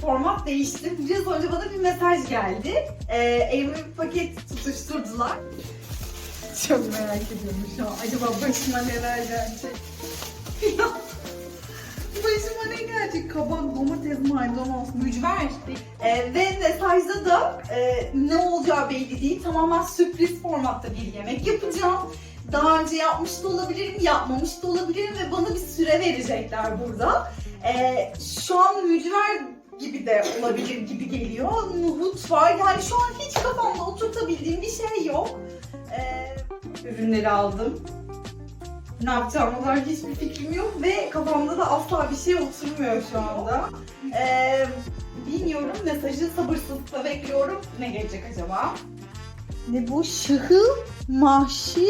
format değişti. Biraz önce bana bir mesaj geldi. Ee, elime bir paket tutuşturdular. Çok merak ediyorum şu an. Acaba başıma neler gelecek? Başıma ne gelecek? Kabak, domates, maydanoz, mücver. Ee, ve mesajda da e, ne olacağı belli değil. Tamamen sürpriz formatta bir yemek yapacağım. Daha önce yapmış da olabilirim, yapmamış da olabilirim ve bana bir süre verecekler burada. Ee, şu an mücver gibi de olabilir gibi geliyor. Nohut var. Yani şu an hiç kafamda oturtabildiğim bir şey yok. Ee, ürünleri aldım. Ne yapacağıma dair hiçbir fikrim yok ve kafamda da asla bir şey oturmuyor şu anda. Ee, bilmiyorum mesajı sabırsızlıkla bekliyorum. Ne gelecek acaba? Ne bu? Şıhıl mahşi.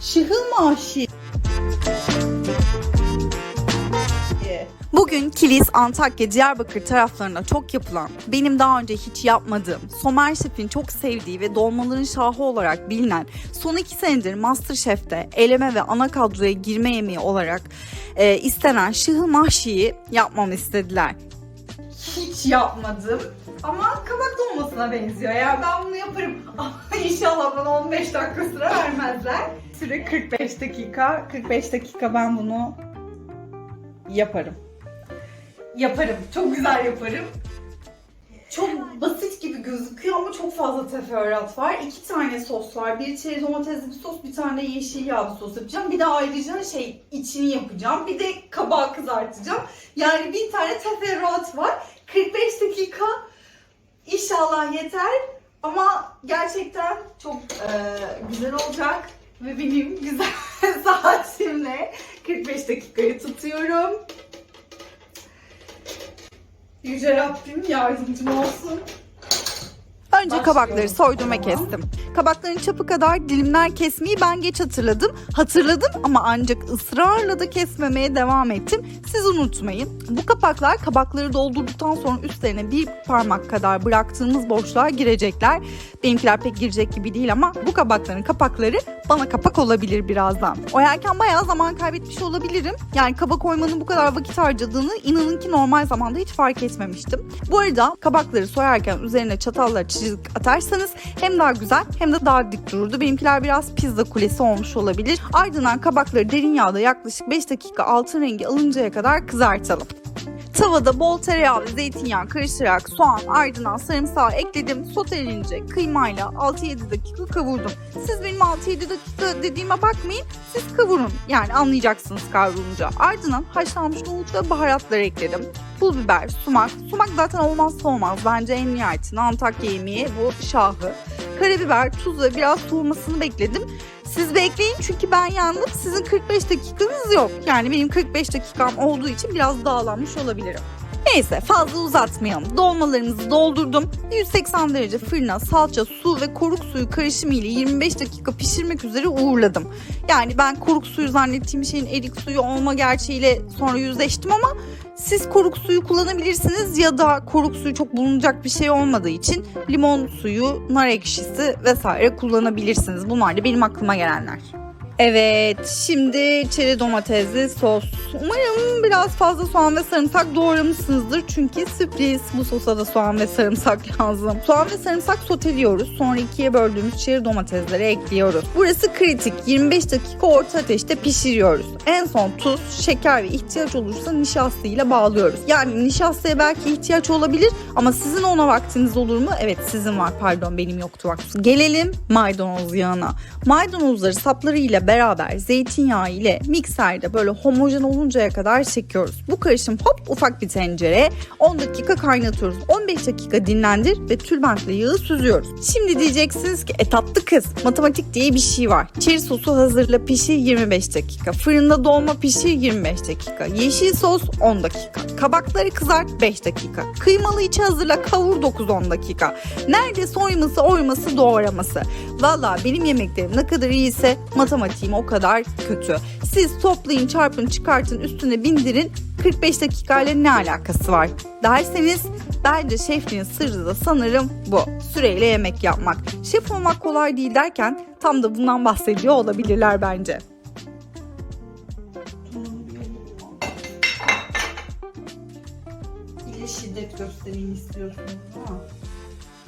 Şıhıl mahşi. Bugün Kilis, Antakya, Diyarbakır taraflarında çok yapılan, benim daha önce hiç yapmadığım, Somer Şef'in çok sevdiği ve dolmaların şahı olarak bilinen, son iki senedir Masterchef'te eleme ve ana kadroya girme yemeği olarak e, istenen şıhı mahşiyi yapmamı istediler. Hiç yapmadım. Ama kabak dolmasına benziyor ya. Ben bunu yaparım. Ama İnşallah bana 15 dakika süre vermezler. Süre 45 dakika. 45 dakika ben bunu yaparım. Yaparım. Çok güzel yaparım. Çok basit gibi gözüküyor ama çok fazla teferruat var. İki tane sos var. Bir çeri domatesli bir sos, bir tane yeşil yağlı sos yapacağım. Bir de ayrıca şey içini yapacağım. Bir de kabağı kızartacağım. Yani bir tane teferruat var. 45 dakika inşallah yeter. Ama gerçekten çok e, güzel olacak. Ve benim güzel saatimle 45 dakikayı tutuyorum. Yüce Rabbim yardımcım olsun. Önce kabakları soydum ve kestim. Kabakların çapı kadar dilimler kesmeyi ben geç hatırladım. Hatırladım ama ancak ısrarla da kesmemeye devam ettim. Siz unutmayın. Bu kapaklar kabakları doldurduktan sonra üstlerine bir parmak kadar bıraktığımız boşluğa girecekler. Benimkiler pek girecek gibi değil ama bu kabakların kapakları bana kapak olabilir birazdan. Oyarken bayağı zaman kaybetmiş olabilirim. Yani kabak koymanın bu kadar vakit harcadığını inanın ki normal zamanda hiç fark etmemiştim. Bu arada kabakları soyarken üzerine çatalla çizik atarsanız hem daha güzel hem de daha dik dururdu. Benimkiler biraz pizza kulesi olmuş olabilir. Ardından kabakları derin yağda yaklaşık 5 dakika altın rengi alıncaya kadar kızartalım. Tavada bol tereyağı ve zeytinyağı karıştırarak soğan ardından sarımsağı ekledim. Sotelenince kıymayla 6-7 dakika kavurdum. Siz benim 6-7 dakika dediğime bakmayın. Siz kavurun. Yani anlayacaksınız kavrulunca. Ardından haşlanmış nohut ve baharatları ekledim. Pul biber, sumak. Sumak zaten olmazsa olmaz. Bence en nihayetinde Antakya yemeği bu şahı. Karabiber, tuz ve biraz soğumasını bekledim. Siz bekleyin çünkü ben yandım. Sizin 45 dakikanız yok. Yani benim 45 dakikam olduğu için biraz dağlanmış olabilirim. Neyse fazla uzatmayalım. Dolmalarımızı doldurdum. 180 derece fırına salça, su ve koruk suyu karışımı ile 25 dakika pişirmek üzere uğurladım. Yani ben koruk suyu zannettiğim şeyin erik suyu olma gerçeğiyle sonra yüzleştim ama siz koruk suyu kullanabilirsiniz ya da koruk suyu çok bulunacak bir şey olmadığı için limon suyu, nar ekşisi vesaire kullanabilirsiniz. Bunlar da benim aklıma gelenler. Evet, şimdi çeri domatesli sos. Umarım biraz fazla soğan ve sarımsak doğramışsınızdır. Çünkü sürpriz bu sosa da soğan ve sarımsak lazım. Soğan ve sarımsak soteliyoruz. Sonra ikiye böldüğümüz çeri domatesleri ekliyoruz. Burası kritik. 25 dakika orta ateşte pişiriyoruz. En son tuz, şeker ve ihtiyaç olursa nişasta ile bağlıyoruz. Yani nişastaya belki ihtiyaç olabilir ama sizin ona vaktiniz olur mu? Evet sizin var pardon benim yoktu vaktim. Gelelim maydanoz yağına. Maydanozları beraber zeytinyağı ile mikserde böyle homojen oluncaya kadar çekiyoruz. Bu karışım hop ufak bir tencereye 10 dakika kaynatıyoruz. 15 dakika dinlendir ve tülbentle yağı süzüyoruz. Şimdi diyeceksiniz ki e tatlı kız matematik diye bir şey var. Çeri sosu hazırla pişir 25 dakika. Fırında dolma pişir 25 dakika. Yeşil sos 10 dakika. Kabakları kızart 5 dakika. Kıymalı içi hazırla kavur 9-10 dakika. Nerede soyması oyması doğraması. Valla benim yemeklerim ne kadar iyiyse matematiğim o kadar kötü. Siz toplayın çarpın çıkartın üstüne bindirin 45 dakikayla ne alakası var derseniz bence şefliğin sırrı da sanırım bu. Süreyle yemek yapmak. Şef olmak kolay değil derken tam da bundan bahsediyor olabilirler bence. Şiddet göstereyim istiyorsunuz ama.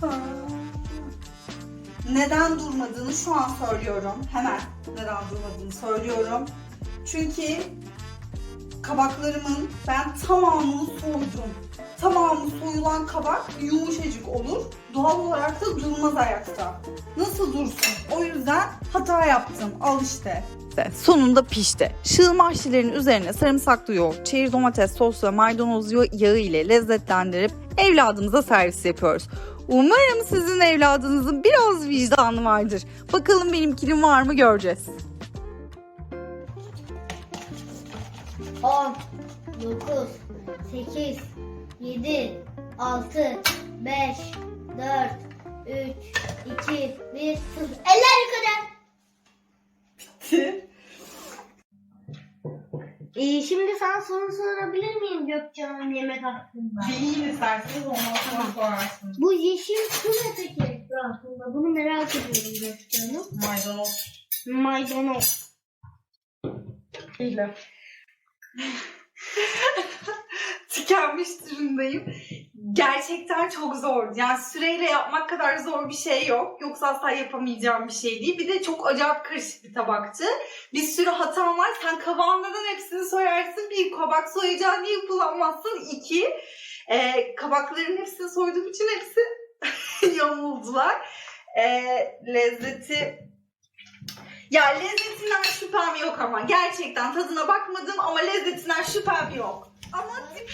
Ha. Neden durmadığını şu an söylüyorum. Hemen neden durmadığını söylüyorum. Çünkü kabaklarımın ben tamamını soydum. Tamamı soyulan kabak yumuşacık olur. Doğal olarak da durmaz ayakta. Nasıl dursun? O yüzden hata yaptım. Al işte. Sonunda pişti. Şığ mahşilerin üzerine sarımsaklı yoğurt, çeri domates sosu ve maydanoz yağı ile lezzetlendirip evladımıza servis yapıyoruz. Umarım sizin evladınızın biraz vicdanı vardır. Bakalım benimkinin var mı göreceğiz. 10, 9, 8, 7, 6, 5, 4, 3, 2, 1, 0. Eller yukarı. Ee, şimdi sana soru sorabilir miyim Gökçen'in yemek hakkında? Deneyin isterseniz ondan sonra sorarsınız. Bu yeşil su ne peki aslında? Bunu merak ediyorum Gökçen'im. Maydanoz. Maydanoz. Değil. tükenmiş durumdayım. Gerçekten çok zor. Yani süreyle yapmak kadar zor bir şey yok. Yoksa asla yapamayacağım bir şey değil. Bir de çok acayip karışık bir tabaktı. Bir sürü hatam var. Sen kabağından hepsini soyarsın. Bir kabak soyacağın diye kullanmazsın. İki, e, kabakların hepsini soyduğum için hepsi yamuldular. E, lezzeti ya lezzetinden şüphem yok ama. Gerçekten tadına bakmadım ama lezzetinden şüphem yok. Ama tip...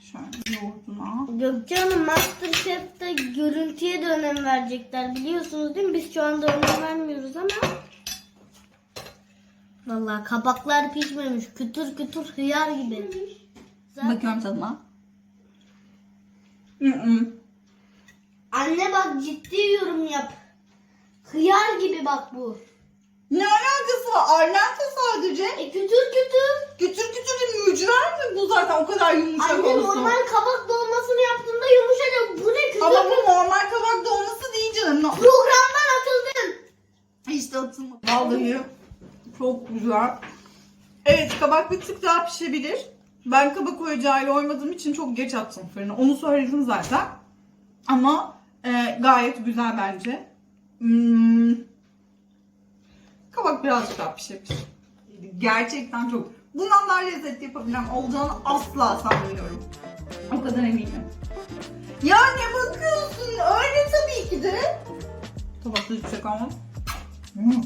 Şöyle yoğurduna. Gökçen'in Masterchef'te görüntüye de önem verecekler. Biliyorsunuz değil mi? Biz şu anda önem vermiyoruz ama. Vallahi kabaklar pişmemiş. Kütür kütür hıyar gibi. Zaten- Bakıyorum tadına. Mm-mm. Anne bak ciddi yorum yap. Hıyar gibi bak bu. Ne alakası var? Arnavut sadece. E kütür kütür. Kütür kütür mücver mi bu zaten o kadar yumuşak Anne olsun? normal kabak dolmasını yaptığında yumuşacık. Bu ne kütür Ama kütür. bu normal kabak dolması değil canım. No- Programdan atıldın. İşte atılma. Vallahi çok güzel. Evet kabak bir tık daha pişebilir. Ben kabak oyacağıyla oymadığım için çok geç attım fırına. Onu söyledim zaten. Ama e, gayet güzel bence. Hmm. Kabak birazcık daha pişebilir. Gerçekten çok. Bundan daha lezzetli yapabilen olacağını asla sanmıyorum. O kadar eminim. Ya ne bakıyorsun? Öyle tabii ki de. Tabakta hiçbir şey kalmadı. Hmm.